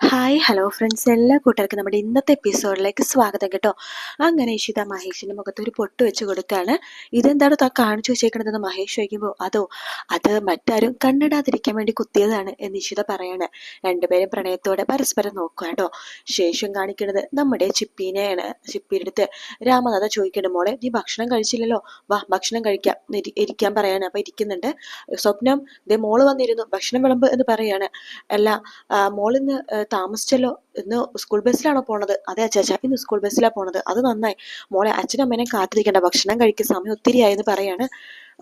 Hi hello friends എല്ലാ കൂട്ടുകാർക്കും നമ്മുടെ ഇന്നത്തെ എപ്പിസോഡിലേക്ക് സ്വാഗതം കേട്ടോ. അങ്ങനെ ഇഷിത മഹേഷിന്റെ മുഖത്ത് ഒരു പൊട്ട് വെച്ച് കൊടുക്കുകയാണ്. ഇതെന്താണ് താ കാണിച്ചു വെച്ചേക്കണതെന്ന് മഹേഷ് ചോദിക്കുമ്പോൾ അതോ അത് മറ്റാരും കണ്ണിടാതിരിക്കാൻ വേണ്ടി കുത്തിയതാണ് എന്ന് ഇഷിത പറയാണ്. രണ്ടുപേരും പ്രണയത്തോടെ പരസ്പരം നോക്കുക കേട്ടോ. ശേഷം കാണിക്കുന്നത് നമ്മുടെ ചിപ്പീനെയാണ്. ചിപ്പിയുടെ അടുത്ത് രാമനാഥ ചോദിക്കണം മോളെ നീ ഭക്ഷണം കഴിച്ചില്ലല്ലോ? വാ ഭക്ഷണം കഴിക്കാം. ഇരിക്കാൻ പറയാണ്. അപ്പൊ ഇരിക്കുന്നുണ്ട്. സ്വപ്നം ദേ മോൾ വന്നിരുന്നു. ഭക്ഷണം വിളമ്പ് എന്ന് പറയാണ്. അല്ല മോളിന്ന് താമസിച്ചല്ലോ ഇന്ന് സ്കൂൾ ബസ്സിലാണോ പോണത്? അതെ അച്ചാച്ച ഇന്ന് സ്കൂൾ ബസ്സിലാണ് പോണത്. അത് നന്നായി. മോളെ അച്ഛനും അമ്മേനെ കാത്തിരിക്കേണ്ട. ഭക്ഷണം കഴിക്കുന്ന സമയം ഒത്തിരി ആയെന്ന് പറയാണ്.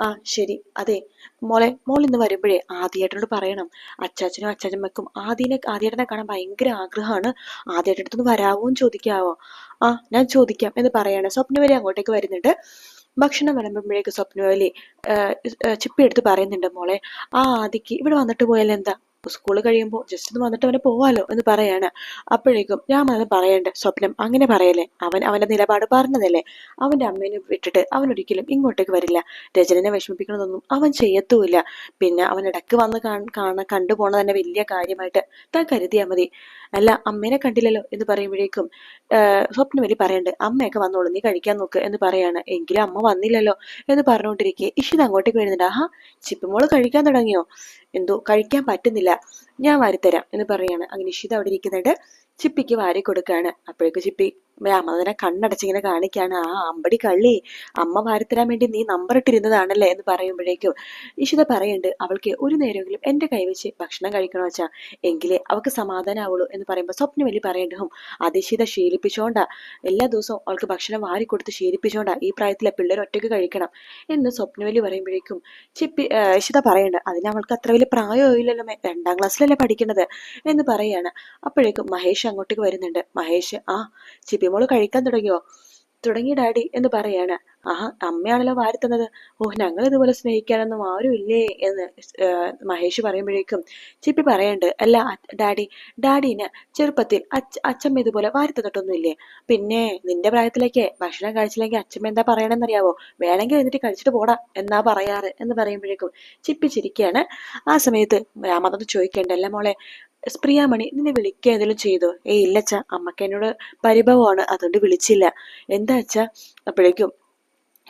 ആ ശരി. അതെ. മോളെ മോൾ ഇന്ന് വരുമ്പോഴേ ആദ്യേട്ടനോട് പറയണം. അച്ചാച്ചനും അച്ചാച്ചമ്മക്കും ആദ്യനെ ആദ്യേട്ടനെ കാണാൻ ഭയങ്കര ആഗ്രഹമാണ്. ആദ്യേട്ടന്റെ അടുത്തൊന്ന് വരാവോ എന്ന് ചോദിക്കാവോ? ആ ഞാൻ ചോദിക്കാം എന്ന് പറയാണ്. സ്വപ്നവലി അങ്ങോട്ടേക്ക് വരുന്നുണ്ട്. ഭക്ഷണം വിളമ്പുമ്പോഴേക്ക് സ്വപ്നവേലി ചിപ്പി എടുത്ത് പറയുന്നുണ്ട് മോളെ. ആ ആദിക്ക് ഇവിടെ വന്നിട്ട് പോയാൽ എന്താ? സ്കൂൾ കഴിയുമ്പോൾ ജസ്റ്റ് ഒന്ന് വന്നിട്ട് അവനെ പോവാലോ എന്ന് പറയാണ്. അപ്പോഴേക്കും ഞാൻ രാമനാഥൻ പറയണ്ട സ്വപ്നം അങ്ങനെ പറയല്ലേ? അവൻ അവന്റെ നിലപാട് പറഞ്ഞതല്ലേ? അവന്റെ അമ്മേനെ വിട്ടിട്ട് അവൻ ഒരിക്കലും ഇങ്ങോട്ടേക്ക് വരില്ല. രചനനെ വിഷമിപ്പിക്കണമെന്നൊന്നും അവൻ ചെയ്യത്തുമില്ല. പിന്നെ അവൻ ഇടയ്ക്ക് വന്ന് കാണ്- കാണ കണ്ടുപോണ തന്നെ വലിയ കാര്യമായിട്ട് താൻ കരുതിയാൽ മതി. അല്ല അമ്മേനെ കണ്ടില്ലല്ലോ എന്ന് പറയുമ്പോഴേക്കും സ്വപ്നം വലി പറയണ്ട് അമ്മയൊക്കെ വന്നോളൂ നീ കഴിക്കാൻ നോക്ക് എന്ന് പറയാണ്. എങ്കിലും അമ്മ വന്നില്ലല്ലോ എന്ന് പറഞ്ഞുകൊണ്ടിരിക്കെ ഇഷിത് അങ്ങോട്ടേക്ക് വരുന്നുണ്ട്. ആഹാ ചിപ്പുമോൾ കഴിക്കാൻ തുടങ്ങിയോ? എന്തോ കഴിക്കാൻ പറ്റുന്നില്ല. ഞാൻ വാരിത്തരാം എന്ന് പറയാണ്. അങ്ങനെ ഇഷിത അവിടെ ഇരിക്കുന്നുണ്ട്. ചിപ്പിക്ക് വാരി കൊടുക്കാണ് അപ്പോഴേക്ക് ചിപ്പി രാമനാഥനെ കണ്ണടച്ചിങ്ങനെ കാണിക്കാണ്. ആ അമ്പടി കള്ളി അമ്മ വാരിത്തരാൻ വേണ്ടി നീ നമ്പർ ഇട്ടിരുന്നതാണല്ലേ? എന്ന് പറയുമ്പോഴേക്കും ഇഷിത പറയുന്നുണ്ട് അവൾക്ക് ഒരു നേരമെങ്കിലും എന്റെ കൈവച്ച് ഭക്ഷണം കഴിക്കണോ വെച്ചാ എങ്കിലേ അവൾക്ക് സമാധാനമാവുള്ളൂ എന്ന് പറയുമ്പോൾ സ്വപ്നം വലിയ പറയേണ്ടതും അതിശിത ശീലിപ്പിച്ചോണ്ടാ. എല്ലാ ദിവസവും അവൾക്ക് ഭക്ഷണം വാരി കൊടുത്ത് ശീലിപ്പിച്ചോണ്ടാ ഈ പ്രായത്തിലെ പിള്ളേർ ഒറ്റയ്ക്ക് കഴിക്കണം. എന്ന് സ്വപ്നവലി പറയുമ്പോഴേക്കും ചിപ്പി ഇഷിത പറയണ്ട അതിന് അവൾക്ക് അത്ര വലിയ പ്രായമില്ലല്ലോ രണ്ടാം ക്ലാസ്സിലല്ലേ പഠിക്കുന്നത് എന്ന് പറയാണ്. അപ്പോഴേക്കും മഹേഷ് അങ്ങോട്ടേക്ക് വരുന്നുണ്ട്. മഹേഷ് ആ ചിപ്പിമോൾ കഴിക്കാൻ തുടങ്ങിയോ? തുടങ്ങി ഡാഡി എന്ന് പറയാണ്. ആഹാ അമ്മയാണല്ലോ വാരി തന്നത്. ഓ ഞങ്ങൾ ഇതുപോലെ സ്നേഹിക്കാനൊന്നും ആരും ഇല്ലേ എന്ന് മഹേഷ് പറയുമ്പോഴേക്കും ചിപ്പി പറയണ്ട്. അല്ല ഡാഡി ഡാഡീന് ചെറുപ്പത്തിൽ അച്ഛ അച്ഛമ്മ ഇതുപോലെ വാരി തന്നിട്ടൊന്നുമില്ലേ? പിന്നെ നിന്റെ പ്രായത്തിലേക്ക് ഭക്ഷണം കഴിച്ചില്ലെങ്കിൽ അച്ഛമ്മ എന്താ പറയണെന്നറിയാവോ? വേണമെങ്കിൽ എന്നിട്ട് കഴിച്ചിട്ട് പോടാ എന്നാ പറയാറ് എന്ന് പറയുമ്പോഴേക്കും ചിപ്പി ചിരിക്കുകയാണ് ആ സമയത്ത് രാമദത്ത് ചോദിക്കേണ്ടല്ല മോളെ പ്രിയാമണി നിന്നെ വിളിക്കുക എന്തെങ്കിലും ചെയ്തോ? ഏയ് ഇല്ലച്ച അമ്മയ്ക്ക് എന്നോട് പരിഭവമാണ് അതുകൊണ്ട് വിളിച്ചില്ല. എന്താ അച്ഛ? അപ്പോഴേക്കും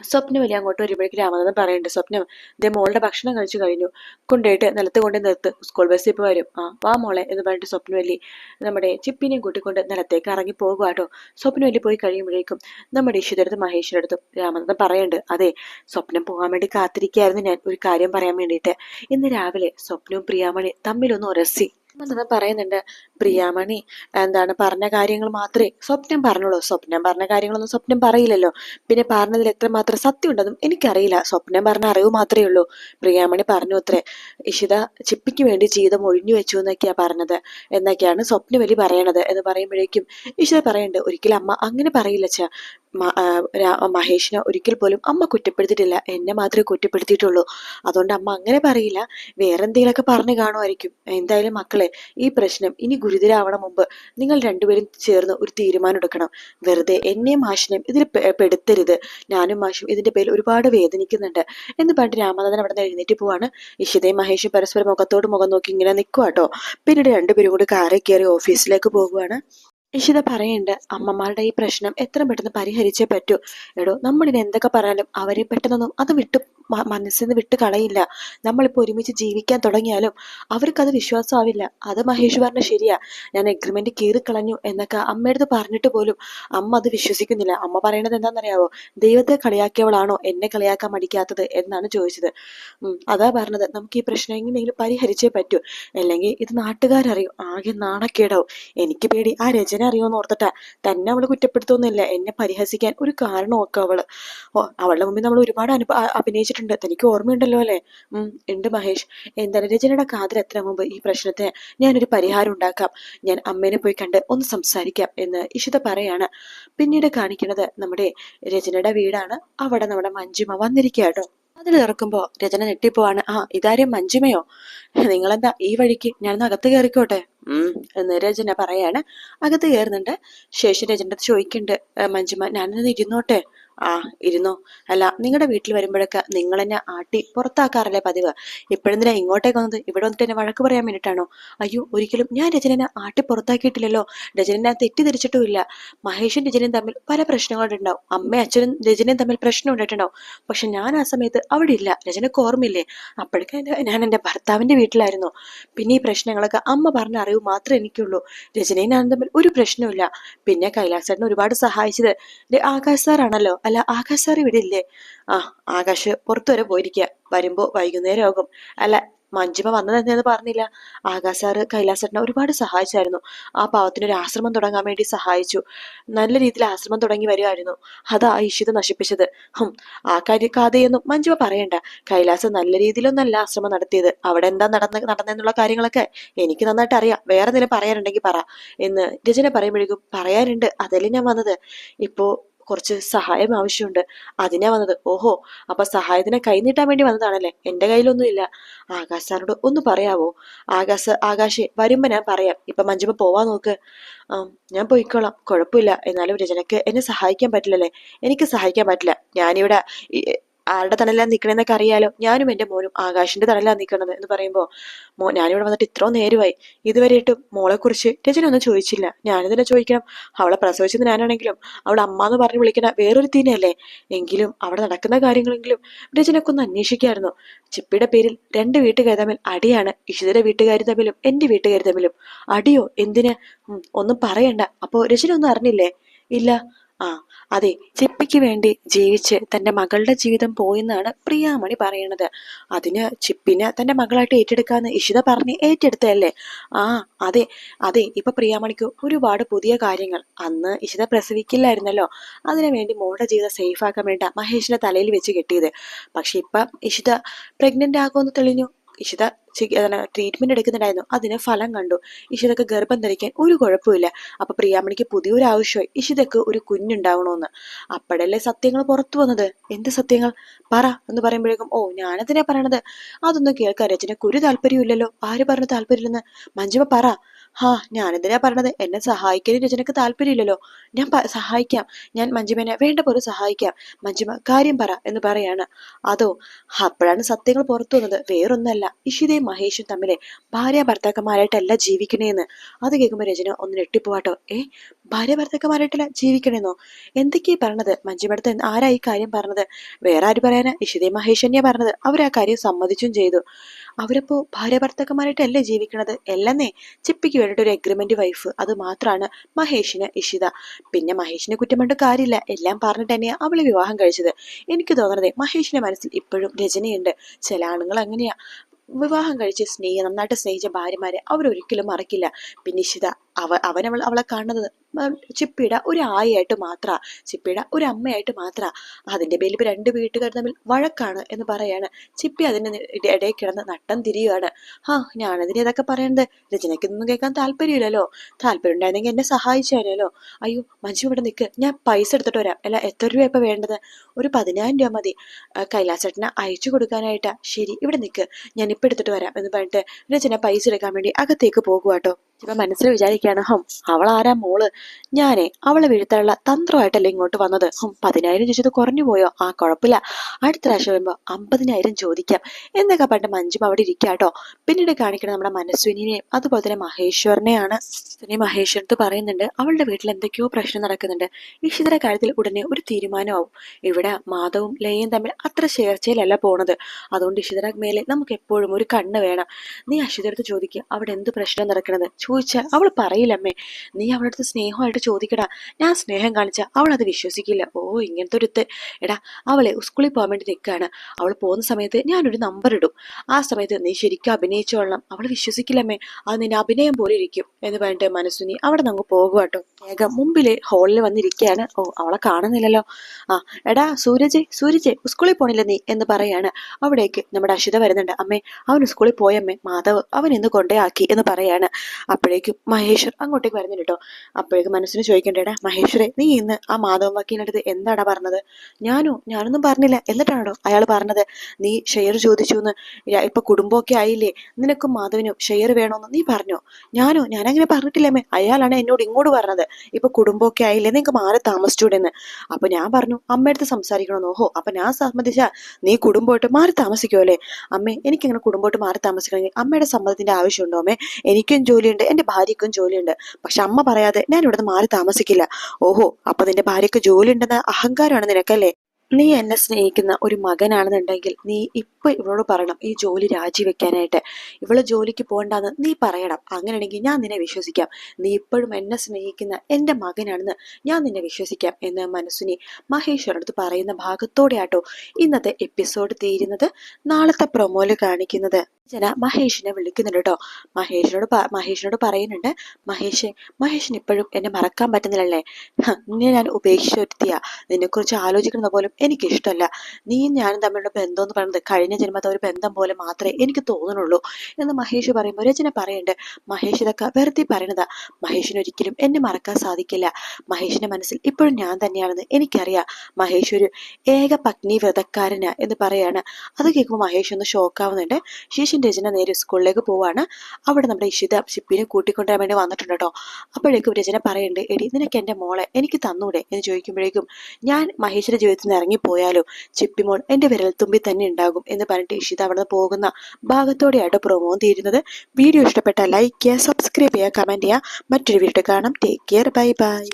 സ്വപ്നം വലിയ അങ്ങോട്ട് വരുമ്പോഴേക്കും രാമനാഥൻ പറയുന്നുണ്ട് സ്വപ്നം ഇതേ മോളുടെ ഭക്ഷണം കഴിച്ചു കഴിഞ്ഞു. കൊണ്ടുപോയിട്ട് നിലത്ത് കൊണ്ട് നിർത്ത്. സ്കൂൾ ബസ്സിൽ ഇപ്പോൾ വരും. ആ വാ മോളെ എന്ന് പറഞ്ഞിട്ട് സ്വപ്നവല്ലി നമ്മുടെ ചിപ്പിനെയും കൂട്ടിക്കൊണ്ട് നിലത്തേക്ക് ഇറങ്ങി പോകുക കേട്ടോ. സ്വപ്നവല്ലി പോയി കഴിയുമ്പോഴേക്കും നമ്മുടെ ഈശ്വരടുത്തും മഹേശ്വരടുത്തും രാമനാഥൻ പറയുന്നുണ്ട് അതെ സ്വപ്നം പോകാൻ വേണ്ടി കാത്തിരിക്കായിരുന്നു ഞാൻ ഒരു കാര്യം പറയാൻ വേണ്ടിയിട്ട്. ഇന്ന് രാവിലെ സ്വപ്നവും പ്രിയാമണി തമ്മിലൊന്ന് ഉരസി. രാമനാഥൻ പറയുന്നുണ്ട്. പ്രിയാമണി എന്താണ് പറഞ്ഞ കാര്യങ്ങൾ മാത്രമേ സ്വപ്നം പറഞ്ഞുള്ളൂ. സ്വപ്നം പറഞ്ഞ കാര്യങ്ങളൊന്നും സ്വപ്നം പറയില്ലല്ലോ. പിന്നെ പറഞ്ഞതിൽ എത്രമാത്രം സത്യം ഉണ്ടെന്നും എനിക്കറിയില്ല. സ്വപ്നം പറഞ്ഞ അറിവ് മാത്രമേ ഉള്ളൂ. പ്രിയാമണി പറഞ്ഞു അത്രേ. ഇഷിത ചിപ്പിക്ക് വേണ്ടി ജീവിതം ഒഴിഞ്ഞു വെച്ചു എന്നൊക്കെയാ പറഞ്ഞത്. എന്നൊക്കെയാണ് സ്വപ്നവലി പറയണത് എന്ന് പറയുമ്പോഴേക്കും ഇഷിത പറയുന്നുണ്ട് ഒരിക്കലും അമ്മ അങ്ങനെ പറയില്ല മഹേഷിനെ ഒരിക്കൽ പോലും അമ്മ കുറ്റപ്പെടുത്തിയിട്ടില്ല. എന്നെ മാത്രമേ കുറ്റപ്പെടുത്തിയിട്ടുള്ളൂ. അതുകൊണ്ട് അമ്മ അങ്ങനെ പറയില്ല. വേറെ എന്തെങ്കിലുമൊക്കെ പറഞ്ഞു കാണുമായിരിക്കും. എന്തായാലും മക്കളെ ഈ പ്രശ്നം ഇനി ഗുരുതരാവണം മുമ്പ് നിങ്ങൾ രണ്ടുപേരും ചേർന്ന് ഒരു തീരുമാനം എടുക്കണം. വെറുതെ എന്നെയും മാഷിനെയും ഇതിൽ പെടുത്തരുത്. ഞാനും മാഷും ഇതിന്റെ പേരിൽ ഒരുപാട് വേദനിക്കുന്നുണ്ട് എന്ന് പറഞ്ഞിട്ട് രാമനാഥൻ അവിടെ നിന്ന് എഴുന്നേറ്റ് പോവാണ്. ഇഷിതയും മഹേഷും പരസ്പരം മുഖത്തോട് മുഖം നോക്കി ഇങ്ങനെ നിൽക്കുക കേട്ടോ പിന്നീട് രണ്ടുപേരും കൂടി കാറിൽ കയറി ഓഫീസിലേക്ക് പോകുവാണ്. ഇഷിത പറയേണ്ട അമ്മമാരുടെ ഈ പ്രശ്നം എത്ര പെട്ടെന്ന് പരിഹരിച്ചേ പറ്റൂ? എടോ നമ്മളിനി എന്തൊക്കെ പറഞ്ഞാലും അവരെ പെട്ടെന്നൊന്നും അത് വിട്ടു. മനസ്സിൽ നിന്ന് വിട്ട് കളയില്ല. നമ്മളിപ്പോൾ ഒരുമിച്ച് ജീവിക്കാൻ തുടങ്ങിയാലും അവർക്കത് വിശ്വാസമാവില്ല. അത് മഹേഷ് പറഞ്ഞ ശരിയാ. ഞാൻ എഗ്രിമെന്റ് കീറിക്കളഞ്ഞു എന്നൊക്കെ അമ്മയടുത്ത് പറഞ്ഞിട്ട് പോലും അമ്മ അത് വിശ്വസിക്കുന്നില്ല. അമ്മ പറയണത് എന്താണെന്നറിയാവോ? ദൈവത്തെ കളിയാക്കിയവളാണോ എന്നെ കളിയാക്കാൻ മടിക്കാത്തത് എന്നാണ് ചോദിച്ചത്. അതാ പറഞ്ഞത്. നമുക്ക് ഈ പ്രശ്നം എങ്ങനെയെങ്കിലും പരിഹരിച്ചേ പറ്റൂ. അല്ലെങ്കിൽ ഇത് നാട്ടുകാരറിയും. ആകെ നാണക്കേടാവും. എനിക്ക് പേടി. ആ രചന അറിയുമെന്ന് ഓർത്തിട്ടാ. തന്നെ അവൾ കുറ്റപ്പെടുത്തൊന്നുമില്ല എന്നെ പരിഹസിക്കാൻ ഒരു കാരണമൊക്കെ അവൾ. ഓ അവളുടെ മുമ്പിൽ നമ്മൾ ഒരുപാട് അനുഭ അ- അഭിനയിച്ചിട്ടുണ്ട് തനിക്ക് ഓർമ്മയുണ്ടല്ലോ അല്ലേ? ഉണ്ട് മഹേഷ്. എന്തായാലും രചനയുടെ കാതിൽ എത്ര മുമ്പ് ഈ പ്രശ്നത്തിന് ഞാനൊരു പരിഹാരം ഉണ്ടാക്കാം. ഞാൻ അമ്മേനെ പോയി കണ്ട് ഒന്ന് സംസാരിക്കാം എന്ന് ഇഷിത പറയാണ്. പിന്നീട് കാണിക്കുന്നത് നമ്മുടെ രചനയുടെ വീടാണ്. അവിടെ നമ്മുടെ മഞ്ജുമ വന്നിരിക്കുക കേട്ടോ അതിൽ തുറക്കുമ്പോ രചന ഞെട്ടിപ്പോവാണ്. ആ ഇതാരും മഞ്ജുമയോ? നിങ്ങളെന്താ ഈ വഴിക്ക് ഞാനൊന്ന് അകത്ത് കയറിക്കോട്ടെ? എന്ന് രചന പറയാണ്. അകത്ത് കയറുന്നുണ്ട്. ശേഷം രചന ചോദിക്കുന്നുണ്ട് മഞ്ജുമ ഞാനൊന്ന് ഇരുന്നോട്ടെ? ആ ഇരുന്നോ. അല്ല നിങ്ങളുടെ വീട്ടിൽ വരുമ്പോഴൊക്കെ നിങ്ങൾ എന്നെ ആട്ടി പുറത്താക്കാറല്ലേ പതിവ്? ഇപ്പോഴെന്തിനാ ഇങ്ങോട്ടേക്ക് വന്നത്? ഇവിടെ വന്നിട്ട് എന്നെ വഴക്ക് പറയാൻ വേണ്ടിയിട്ടാണോ അയ്യോ ഒരിക്കലും ഞാൻ രചനനെ ആട്ടി പുറത്താക്കിയിട്ടില്ലല്ലോ. രചനനെ തെറ്റിദ്ധരിച്ചിട്ടുമില്ല. മഹേഷും രചനയും തമ്മിൽ പല പ്രശ്നങ്ങളുണ്ടാവും. അമ്മയും അച്ഛനും രചനയും തമ്മിൽ പ്രശ്നം ഉണ്ടായിട്ടുണ്ടാവും. പക്ഷെ ഞാൻ ആ സമയത്ത് അവിടെ ഇല്ല. രചനക്ക് ഓർമ്മയില്ലേ? അപ്പോഴേക്കും ഞാൻ എന്റെ ഭർത്താവിന്റെ വീട്ടിലായിരുന്നു. പിന്നെ ഈ പ്രശ്നങ്ങളൊക്കെ അമ്മ പറഞ്ഞ അറിവ് മാത്രമേ എനിക്കുള്ളൂ. രചനയും തമ്മിൽ ഒരു പ്രശ്നമില്ല പിന്നെ കൈലാസേട്ടനെ ഒരുപാട് സഹായിച്ചത് ആകാശ് സാറാണല്ലോ. അല്ല ആകാശ് സാർ ഇവിടെ ഇല്ലേ ആ ആകാശ് പുറത്തു വരെ പോയിരിക്കുക വരുമ്പോ വൈകുന്നേരം ആകും അല്ല മഞ്ജിമ വന്നത് എന്തെന്ന് പറഞ്ഞില്ല. ആകാശ് സാറ് കൈലാസേട്ടനെ ഒരുപാട് സഹായിച്ചായിരുന്നു. ആ പാവത്തിനൊരു ആശ്രമം തുടങ്ങാൻ വേണ്ടി സഹായിച്ചു. നല്ല രീതിയിൽ ആശ്രമം തുടങ്ങി വരികയായിരുന്നു അതാ ഇഷിത് നശിപ്പിച്ചത്. ഹും ആ കാര്യ കഥയൊന്നും മഞ്ജിമ പറയണ്ട. കൈലാസ് നല്ല രീതിയിലൊന്നല്ല ആശ്രമം നടത്തിയത്. അവിടെ എന്താ നടന്ന നടന്നെന്നുള്ള കാര്യങ്ങളൊക്കെ എനിക്ക് നന്നായിട്ട് അറിയാം. വേറെ എന്തെങ്കിലും പറയാനുണ്ടെങ്കിൽ പറ. എന്ന് രചന പറയുമ്പോഴേക്കും പറയാനുണ്ട്. അതല്ലേ ഞാൻ വന്നത്. ഇപ്പോ കുറച്ച് സഹായം ആവശ്യമുണ്ട്. അതിനാ വന്നത്. ഓഹോ അപ്പൊ സഹായത്തിനെ കൈനീട്ടാൻ വേണ്ടി വന്നതാണല്ലേ? എന്റെ കയ്യിലൊന്നുമില്ല ആകാശ് സാറിനോട് ഒന്ന് പറയാവോ? ആകാശ് ആകാശെ വരുമ്പോ ഞാൻ പറയാം. ഇപ്പൊ മഞ്ജുമ പോവാൻ നോക്ക്. ഞാൻ പോയിക്കോളാം. കുഴപ്പമില്ല എന്നാലും രചനക്ക് എന്നെ സഹായിക്കാൻ പറ്റില്ലല്ലേ? എനിക്ക് സഹായിക്കാൻ പറ്റില്ല. ഞാനിവിടെ ആരുടെ തണലാണ് നിൽക്കണമെന്നൊക്കെ അറിയാലോ. ഞാനും എന്റെ മോനും ആകാശിന്റെ തണലാണ് നിൽക്കണത് എന്ന് പറയുമ്പോ മോ ഞാനിവിടെ വന്നിട്ട് ഇത്രയും നേരമായി. ഇതുവരെയായിട്ടും മോളെക്കുറിച്ച് രചന ഒന്നും ചോദിച്ചില്ല ഞാനിതിനെ ചോദിക്കണം. അവളെ പ്രസവിച്ചത് ഞാനാണെങ്കിലും അവളെ അമ്മ എന്ന് പറഞ്ഞ് വിളിക്കണ വേറൊരു തീനയല്ലേ? എങ്കിലും അവിടെ നടക്കുന്ന കാര്യങ്ങളെങ്കിലും രചനക്ക് ഒന്ന് അന്വേഷിക്കായിരുന്നു. ചിപ്പിയുടെ പേരിൽ രണ്ട് വീട്ടുകാർ തമ്മിൽ അടിയാണ്. ഇഷിതയുടെ വീട്ടുകാർ തമ്മിലും എന്റെ വീട്ടുകാർ തമ്മിലും. അടിയോ? എന്തിന്? ഒന്നും പറയണ്ട. അപ്പോൾ രചന ഒന്നും അറിഞ്ഞില്ലേ? ഇല്ല. ആ അതെ. ചിപ്പിക്ക് വേണ്ടി ജീവിച്ച് തന്റെ മകളുടെ ജീവിതം പോയെന്നാണ് പ്രിയാമണി പറയണത്. അതിന് ചിപ്പിന് തന്റെ മകളായിട്ട് ഏറ്റെടുക്കാന്ന് ഇഷിത പറഞ്ഞ് ഏറ്റെടുത്തല്ലേ ആ അതെ അതെ. ഇപ്പൊ പ്രിയാമണിക്ക് ഒരുപാട് പുതിയ കാര്യങ്ങൾ. അന്ന് ഇഷിത പ്രസവിക്കില്ലായിരുന്നല്ലോ. അതിനു വേണ്ടി മോളുടെ ജീവിതം സേഫ് ആക്കാൻ വേണ്ട മഹേഷിന്റെ തലയിൽ വെച്ച് കെട്ടിയത്. പക്ഷെ ഇപ്പൊ ഇഷിത പ്രഗ്നന്റ് ആകുമെന്ന് തെളിഞ്ഞു. ഇഷിത ട്രീറ്റ്മെന്റ് എടുക്കുന്നുണ്ടായിരുന്നു. അതിന് ഫലം കണ്ടു. ഇഷിതക്ക് ഗർഭം ധരിക്കാൻ ഒരു കുഴപ്പമില്ല അപ്പൊ പ്രിയാമണിക്ക് പുതിയൊരു ആവശ്യമായി ഇഷിതക്ക് ഒരു കുഞ്ഞുണ്ടാവണമെന്ന് അപ്പോഴല്ലേ സത്യങ്ങൾ പുറത്തു വന്നത്? എന്ത് സത്യങ്ങൾ? പറ എന്ന് പറയുമ്പോഴേക്കും ഓ ഞാനതിനാ പറയണത്. അതൊന്നും കേൾക്കാൻ രചനക്ക് ഒരു താല്പര്യമില്ലല്ലോ ആര് പറഞ്ഞു താല്പര്യമില്ലെന്ന്? മഞ്ജുമ പറ. ഹാ ഞാനെന്തിനാ പറഞ്ഞത്? എന്നെ സഹായിക്കാൻ രചനക്ക് താല്പര്യമില്ലല്ലോ. ഞാൻ സഹായിക്കാം. ഞാൻ മഞ്ജുമേനെ വേണ്ട പോലെ സഹായിക്കാം. മഞ്ജുമ കാര്യം പറ എന്ന് പറയാണ്. അതോ അപ്പോഴാണ് സത്യങ്ങൾ പുറത്തു വന്നത്. വേറൊന്നല്ല. ഇഷിതയും മഹേഷും തമ്മിലെ ഭാര്യ ഭർത്താക്കന്മാരായിട്ടല്ല ജീവിക്കണേന്ന്. അത് കേൾക്കുമ്പോൾ രചന ഒന്ന് ഞെട്ടിപ്പോവാട്ടോ. ഏ ഭാര്യ ഭർത്താക്കന്മാരായിട്ടല്ല ജീവിക്കണേന്നോ? എന്തൊക്കെയാ പറഞ്ഞത്? മഞ്ജുമടുത്ത് ആരാ ഈ കാര്യം പറഞ്ഞത്? വേറെ ആര് പറയാനാ? ഇഷിതയും മഹേഷ് തന്നെയാ പറഞ്ഞത്. അവർ ആ കാര്യം സമ്മതിച്ചും ചെയ്തു. അവരപ്പോ ഭാര്യ ഭർത്താക്കന്മാരായിട്ടല്ലേ ജീവിക്കണത്? അല്ലെന്നേ ചിപ്പിക്ക് വേണ്ടിയിട്ട് ഒരു എഗ്രിമെന്റ് വൈഫ് അത് മാത്രമാണ് മഹേഷിന് ഇഷിത. പിന്നെ മഹേഷിനെ കുറ്റം കൊണ്ട് കാര്യമില്ല. എല്ലാം പറഞ്ഞിട്ട് തന്നെയാ അവൾ വിവാഹം കഴിച്ചത്. എനിക്ക് തോന്നണതേ മഹേഷിന്റെ മനസ്സിൽ ഇപ്പോഴും രചനയുണ്ട്. ചില ആണുങ്ങൾ അങ്ങനെയാ. വിവാഹം കഴിച്ച് സ്നേഹം നന്നായിട്ട് സ്നേഹിച്ച ഭാര്യമാരെ അവരൊരിക്കലും മറക്കില്ല. പിന്നെ ഇഷിത അവ അവനവൾ അവളെ കാണുന്നത് ചിപ്പിയുടെ ഒരു ആയായിട്ട് മാത്ര ചിപ്പിയുടെ ഒരു അമ്മയായിട്ട് മാത്ര. അതിന്റെ പേരിൽ ഇപ്പൊ രണ്ട് വീട്ടുകാർ തമ്മിൽ വഴക്കാണ് എന്ന് പറയാണ്. ചിപ്പി അതിന്റെ നി- ഇടയിൽ കിടന്ന് നട്ടം തിരിയുകയാണ് ആ ഞാനതിന് ഇതൊക്കെ പറയണത്? രചനയ്ക്കൊന്നും കേൾക്കാൻ താല്പര്യമില്ലല്ലോ. താല്പര്യം ഉണ്ടായിരുന്നെങ്കിൽ എന്നെ സഹായിച്ചാലോ അയ്യോ മഞ്ജു ഇവിടെ നിൽക്ക് ഞാൻ പൈസ എടുത്തിട്ട് വരാം. അല്ല എത്ര രൂപ ഇപ്പൊ വേണ്ടത്? ഒരു പതിനായിരം രൂപ മതി. കൈലാസേട്ടനെ അയച്ചു കൊടുക്കാനായിട്ടാ. ശരി ഇവിടെ നിൽക്ക് ഇപ്പൊ എടുത്തിട്ട് വരാം എന്ന് പറഞ്ഞിട്ട് രചന പൈസ എടുക്കാൻ വേണ്ടി അകത്തേക്ക് പോകുവാട്ടോ. ഇപ്പൊ മനസ്സിൽ വിചാരിക്കുകയാണ് ഹം അവൾ ആരാ മോൾ? ഞാനെ അവളെ വീഴ്ത്താനുള്ള തന്ത്രമായിട്ടല്ലേ ഇങ്ങോട്ട് വന്നത്? ഹും പതിനായിരം ചോദിച്ചത് കുറഞ്ഞു പോയോ? ആ കുഴപ്പമില്ല. അടുത്ത പ്രാവശ്യം വരുമ്പോൾ അമ്പതിനായിരം ചോദിക്കാം. എന്നൊക്കെ പണ്ട് മഞ്ജും അവിടെ ഇരിക്കാട്ടോ പിന്നീട് കാണിക്കണം നമ്മുടെ മനസ്വിനിനെയും അതുപോലെ തന്നെ മഹേശ്വരനെയാണ്. സുനി മഹേശ്വരത്ത് പറയുന്നുണ്ട് അവളുടെ വീട്ടിൽ എന്തൊക്കെയോ പ്രശ്നം നടക്കുന്നുണ്ട്. ഇഷിതയുടെ കാര്യത്തിൽ ഉടനെ ഒരു തീരുമാനമാവും. ഇവിടെ മാധവും ലയയും തമ്മിൽ അത്ര ചേർച്ചയിലല്ല പോണത്. അതുകൊണ്ട് ഇഷിതയുടെ മേലെ നമുക്ക് എപ്പോഴും ഒരു കണ്ണ് വേണം. നീ അഷിതടുത്ത് ചോദിക്കുക അവിടെ എന്ത് പ്രശ്നം നടക്കണത്? ചോദിച്ചാൽ അവൾ പറയില്ലമ്മേ നീ അവളുടെ അടുത്ത് സ്നേഹമായിട്ട് ചോദിക്കടാ. ഞാൻ സ്നേഹം കാണിച്ച അവൾ അത് വിശ്വസിക്കില്ല. ഓ ഇങ്ങനത്തെ ഒരുത്ത് എടാ അവളെ സ്കൂളിൽ പോകാൻ വേണ്ടി നിൽക്കുകയാണ് അവൾ പോകുന്ന സമയത്ത് ഞാനൊരു നമ്പർ ഇടും. ആ സമയത്ത് നീ ശരിക്കും അഭിനയിച്ചോളണം അവൾ വിശ്വസിക്കില്ലമ്മേ അത് നിന്റെ അഭിനയം പോലെ ഇരിക്കും എന്ന് പറഞ്ഞിട്ട് മനസ്സുനി അവിടെ നിന്ന് പോകുവാട്ടോ വേഗം മുമ്പിൽ ഹാളിൽ വന്നിരിക്കുകയാണ് ഓ അവളെ കാണുന്നില്ലല്ലോ. ആ എടാ സൂരജ് സൂരജ് സ്കൂളിൽ പോണില്ല നീ? എന്ന് പറയാണ്. അവിടേക്ക് നമ്മുടെ അഷിത വരുന്നുണ്ട്. അമ്മേ അവൻ സ്കൂളിൽ പോയമ്മേ മാധവ് അവൻ ഇന്ന് കൊണ്ടേ ആക്കി എന്ന് പറയാണ്. അപ്പോഴേക്കും മഹേശ്വർ അങ്ങോട്ടേക്ക് വരുന്നു കേട്ടോ അപ്പോഴേക്കും മനസ്സിന് ചോദിക്കേണ്ടേടാ മഹേശ്വരെ നീ ഇന്ന് ആ മാധവൻ വക്കീലിനടുത്ത് എന്താടാ പറഞ്ഞത്? ഞാനോ? ഞാനൊന്നും പറഞ്ഞില്ല. എന്നിട്ടാണോ അയാൾ പറഞ്ഞത്? നീ ഷെയർ ചോദിച്ചു എന്ന് ഇപ്പൊ കുടുംബമൊക്കെ ആയില്ലേ? നിനക്കും മാധവനും ഷെയർ വേണോന്ന് നീ പറഞ്ഞോ? ഞാനോ? ഞാനങ്ങനെ പറഞ്ഞിട്ടില്ലമ്മേ അയാളാണ് എന്നോട് ഇങ്ങോട്ട് പറഞ്ഞത്. ഇപ്പൊ കുടുംബമൊക്കെ ആയില്ലേ? നിങ്ങൾക്ക് മാറി താമസിച്ചൂടെന്ന്. അപ്പൊ ഞാൻ പറഞ്ഞു അമ്മയടുത്ത് സംസാരിക്കണമെന്ന് ഓഹോ അപ്പൊ ഞാൻ സമ്മതിച്ചാ നീ കുടുംബമായിട്ട് മാറി താമസിക്കുമല്ലേ അമ്മേ എനിക്കിങ്ങനെ കുടുംബമായിട്ട് മാറി താമസിക്കണമെങ്കിൽ അമ്മയുടെ സമ്മതത്തിന്റെ ആവശ്യമുണ്ടോ അമ്മേ എനിക്കും ജോലിയുണ്ട്. എന്റെ ഭാര്യയ്ക്കും ജോലിയുണ്ട്. പക്ഷെ അമ്മ പറയാതെ ഞാൻ ഇവിടുന്ന് മാറി താമസിക്കില്ല. ഓഹോ അപ്പൊ നിന്റെ ഭാര്യയ്ക്ക് ജോലി ഉണ്ടെന്ന അഹങ്കാരമാണ് നിനക്കല്ലേ? നീ എന്നെ സ്നേഹിക്കുന്ന ഒരു മകനാണെന്നുണ്ടെങ്കിൽ നീ ഇപ്പൊ ഇവളോട് പറയണം ഈ ജോലി രാജിവെക്കാനായിട്ട്. ഇവൾ ജോലിക്ക് പോകണ്ടെന്ന് നീ പറയണം. അങ്ങനെയാണെങ്കിൽ ഞാൻ നിന്നെ വിശ്വസിക്കാം. നീ ഇപ്പോഴും എന്നെ സ്നേഹിക്കുന്ന എന്റെ മകനാണെന്ന് ഞാൻ നിന്നെ വിശ്വസിക്കാം എന്ന് മനസ്സിനി മഹേശ്വരടുത്ത് പറയുന്ന ഭാഗത്തോടെയാട്ടോ ഇന്നത്തെ എപ്പിസോഡ് തീരുന്നത്. നാളത്തെ പ്രൊമോയിൽ കാണിക്കുന്നത് ജന മഹേഷിനെ വിളിക്കുന്നുണ്ട് കേട്ടോ. മഹേഷിനോട് മഹേഷിനോട് പറയുന്നുണ്ട് മഹേഷ് മഹേഷിന് ഇപ്പോഴും എന്നെ മറക്കാൻ പറ്റുന്നില്ലല്ലേ? നിന്നെ ഞാൻ ഉപേക്ഷിച്ചൊരുത്തിയ നിന്നെക്കുറിച്ച് ആലോചിക്കുന്നത് പോലും എനിക്കിഷ്ടമല്ല. നീയും ഞാനും തമ്മിലുള്ള ബന്ധം എന്ന് പറയുന്നത് കഴിഞ്ഞ ജന്മത്തെ ഒരു ബന്ധം പോലെ മാത്രമേ എനിക്ക് തോന്നുന്നുള്ളൂ. എന്ന് മഹേഷ് പറയുമ്പോൾ രചന പറയുന്നുണ്ട് മഹേഷ് ഇതൊക്കെ വെറുതെ പറയണതാ. മഹേഷിന് ഒരിക്കലും എന്നെ മറക്കാൻ സാധിക്കില്ല. മഹേഷിന്റെ മനസ്സിൽ ഇപ്പോഴും ഞാൻ തന്നെയാണെന്ന് എനിക്കറിയാം. മഹേഷ് ഒരു ഏക പത്നി വ്രതക്കാരനാ എന്ന് പറയാണ്. അത് കേൾക്കുമ്പോൾ മഹേഷ് ഒന്ന് ഷോക്കാവുന്നുണ്ട് ശേഷം രചന നേരെ സ്കൂളിലേക്ക് പോവാണ്. അവിടെ നമ്മുടെ ഇഷിത ഷിപ്പിനെ കൂട്ടിക്കൊണ്ടുവരാൻ വേണ്ടി വന്നിട്ടുണ്ട് കേട്ടോ. അപ്പോഴേക്കും രചന പറയുന്നുണ്ട് എടി നിനക്ക് എന്റെ മോളെ എനിക്ക് തന്നൂടെ? എന്ന് ചോദിക്കുമ്പോഴേക്കും ഞാൻ മഹേഷിന്റെ ജീവിതത്തിൽ നിന്ന് ഇറങ്ങിപ്പോയാലോ? ചിപ്പിമോൾ എന്റെ തുമ്പി തന്നെ ഉണ്ടാകും എന്ന് പറഞ്ഞിട്ട് ഇഷിത അവിടെ പോകുന്ന ഭാഗത്തോടെയാണ് പ്രൊമോ തീരുന്നത്. വീഡിയോ ഇഷ്ടപ്പെട്ടാൽ ലൈക്ക് ചെയ്യുക സബ്സ്ക്രൈബ് ചെയ്യുക കമന്റ് ചെയ്യുക. മറ്റൊരു വീഡിയോ കാണാം. Take care bye bye